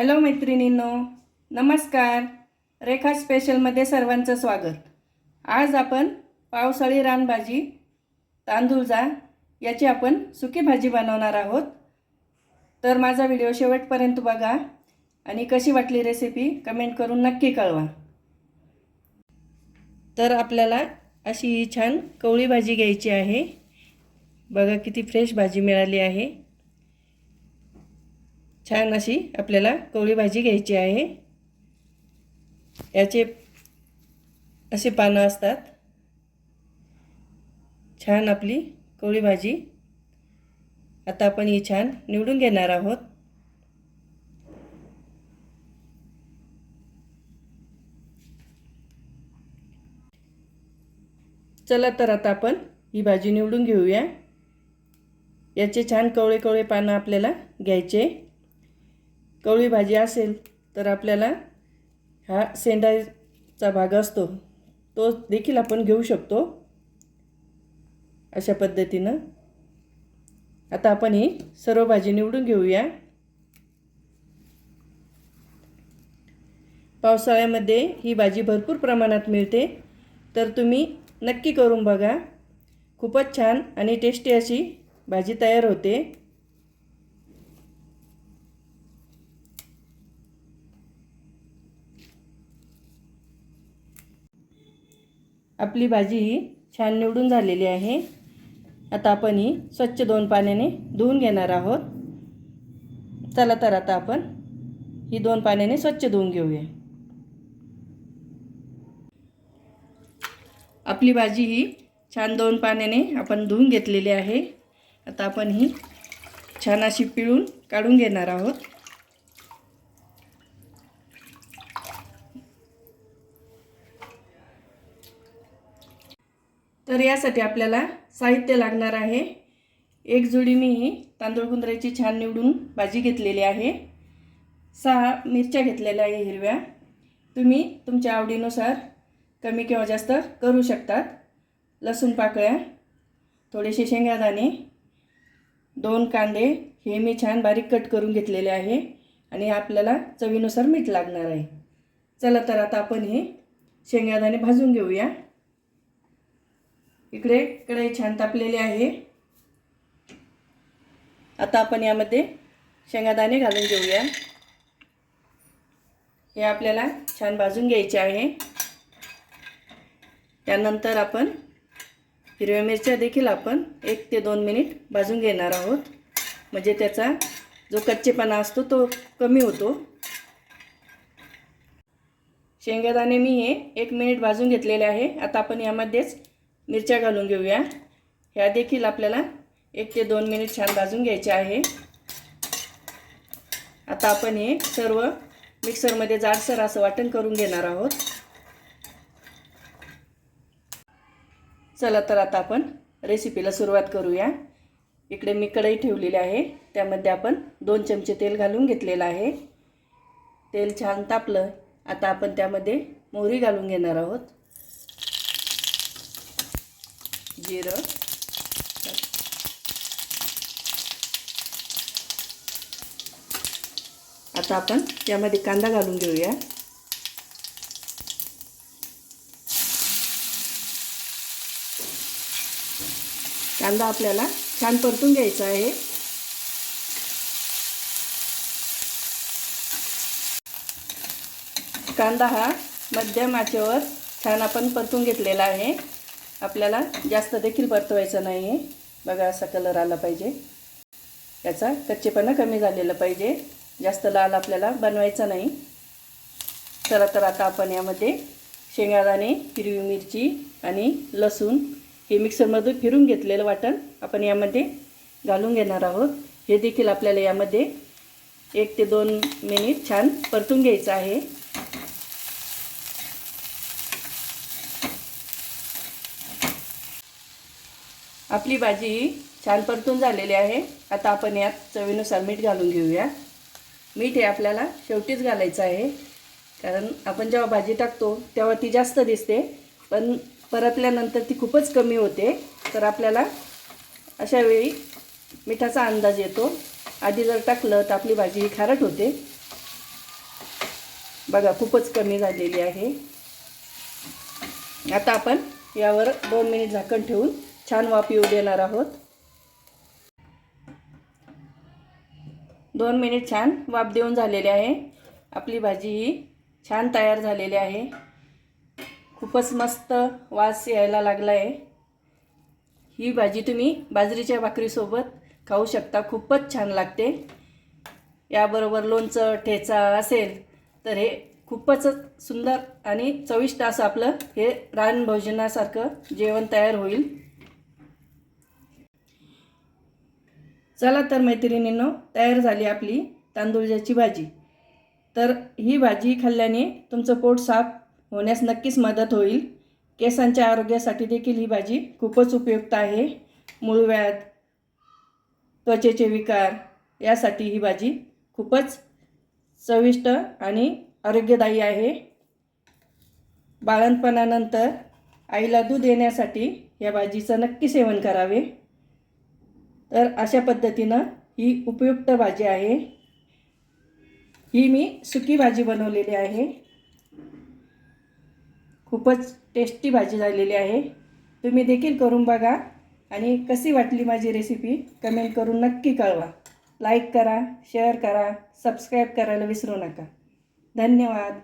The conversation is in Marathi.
हॅलो मैत्रिणींनो नमस्कार. रेखा स्पेशलमध्ये सर्वांचं स्वागत. आज आपण पावसाळी रानभाजी तांदूळजा याची आपण सुकी भाजी बनवणार आहोत. तर माझा व्हिडिओ शेवटपर्यंत बघा आणि कशी वाटली रेसिपी कमेंट करून नक्की कळवा. तर आपल्याला अशी ही छान कवळी भाजी घ्यायची आहे. बघा किती फ्रेश भाजी मिळाली आहे. छान अशी आपल्याला कवळी भाजी घ्यायची आहे. याचे असे पानं असतात. छान आपली कोवळी भाजी. आता आपण ही छान निवडून घेणार आहोत. चला तर आता आपण ही भाजी निवडून घेऊया. याचे छान कवळे कवळे पानं आपल्याला घ्यायचे. कवळी भाजी असेल तर आपल्याला हा सेंडाचा भाग असतो. तो देखील आपण घेऊ शकतो. अशा पद्धतीनं. आता आपण ही सर्व भाजी निवडून घेऊया. पावसाळ्यामध्ये ही भाजी भरपूर प्रमाणात मिळते. तर तुम्ही नक्की करून बघा. खूपच छान आणि टेस्टी अशी भाजी तयार होते. आपली भाजी ही छान निवडून झालेली आहे. आता आपण ही स्वच्छ दोन पाण्याने धुवून घेणार आहोत. चला तर आता आपण ही दोन पाण्याने स्वच्छ धुवून घेऊया. आपली भाजी ही छान दोन पाण्याने आपण धुवून घेतलेली आहे. आता आपण ही छान अशी पिळून काढून घेणार आहोत. तर यासाठी आपल्याला साहित्य लागणार आहे. एक जोडी मी ही तांदूळ कुंदऱ्याची छान निवडून भाजी घेतलेली आहे. सहा मिरच्या घेतलेल्या आहे हिरव्या. तुम्ही तुमच्या आवडीनुसार कमी किंवा जास्त करू शकतात. लसूण पाकळ्या थोडेसे शेंगादाणे दोन कांदे हे मी छान बारीक कट करून घेतलेले आहे आणि आपल्याला चवीनुसार मीठ लागणार आहे. चला तर आता आपण हे शेंगादाणे भाजून घेऊया. इकडे कढई छान तापलेली आहे. आता आपण यामध्ये शेंगादाणे घालून घेऊया. हे आपल्याला छान भाजून घ्यायचे आहे. त्यानंतर आपण हिरव्या मिरच्या देखील आपण एक ते दोन मिनिट भाजून घेणार आहोत. म्हणजे त्याचा जो कच्चेपणा असतो तो कमी होतो. शेंगादाणे मी हे एक मिनिट भाजून घेतलेले आहे. आता आपण यामध्येच मिरच्या घालून घेऊया. ह्या देखील आपल्याला एक ते दोन मिनिट छान भाजून घ्यायचे आहे. आता आपण हे सर्व मिक्सरमध्ये जाडसर असं वाटण करून घेणार आहोत. चला तर आता आपण रेसिपीला सुरुवात करूया. इकडे मी कढई ठेवलेली आहे. त्यामध्ये आपण दोन चमचे तेल घालून घेतलेलं आहे. तेल छान तापलं. आता आपण त्यामध्ये मोहरी घालून घेणार आहोत. जिरं. आता आपण यामध्ये कांदा घालून घेऊया. कांदा आपल्याला छान परतून घ्यायचा आहे. कांदा हा मध्यम आचेवर छान आपण परतून घेतलेला आहे. आपल्याला जास्त देखील परतवायचं नाही आहे बघा असा कलर आला पाहिजे. याचा कच्चेपणा कमी झालेला पाहिजे. जास्त लाल आपल्याला बनवायचा नाही. चला तर आता आपण यामध्ये शेंगादाणे हिरवी मिरची आणि लसूण हे मिक्सरमधून फिरून घेतलेलं वाटण आपण यामध्ये घालून घेणार आहोत. हे देखील आपल्याला यामध्ये एक ते दोन मिनिट छान परतून घ्यायचं आहे. आपली भाजी छान परतून झालेली आहे. आता आपण यात चवीनुसार मीठ घालून घेऊया. मीठ हे आपल्याला शेवटीच घालायचं आहे. कारण आपण जेव्हा भाजी टाकतो तेव्हा ती जास्त दिसते. पण परतल्यानंतर ती खूपच कमी होते. तर आपल्याला अशा वेळी मिठाचा अंदाज येतो. आधी जर टाकलं तर आपली भाजी ही खारट होते. बघा खूपच कमी झालेली आहे. आता आपण यावर दोन मिनिट झाकण ठेवून छान वाफ येऊ देणार आहोत. दोन मिनिट छान वाफ देऊन झालेली आहे. आपली भाजी ही छान तयार झालेली आहे. खूपच मस्त वास यायला लागला आहे ही भाजी तुम्ही बाजरीच्या भाकरीसोबत खाऊ शकता. खूपच छान लागते. याबरोबर लोणचं ठेचा असेल तर हे खूपच सुंदर आणि चविष्ट असं आपलं हे रानभोजनासारखं जेवण तयार होईल. चला तर मैत्रिणींनो तयार झाली आपली तांदूळाची भाजी. तर ही भाजी खाल्ल्याने तुमचं पोट साफ होण्यास नक्कीच मदत होईल. केसांच्या आरोग्यासाठी देखील ही भाजी खूपच उपयुक्त आहे. मूळव्याध त्वचेचे विकार यासाठी ही भाजी खूपच चविष्ट आणि आरोग्यदायी आहे. बाळणपणानंतर आईला दूध येण्यासाठी या भाजीचं नक्की सेवन करावे. तर अशा पद्धतीनं ही उपयुक्त भाजी आहे. ही मी सुकी भाजी बनवलेली आहे. खूपच टेस्टी भाजी झालेली आहे. तुम्ही देखील करून बघा आणि कशी वाटली माझी रेसिपी कमेंट करून नक्की कळवा. लाईक करा शेअर करा सबस्क्राईब करायला विसरू नका. धन्यवाद.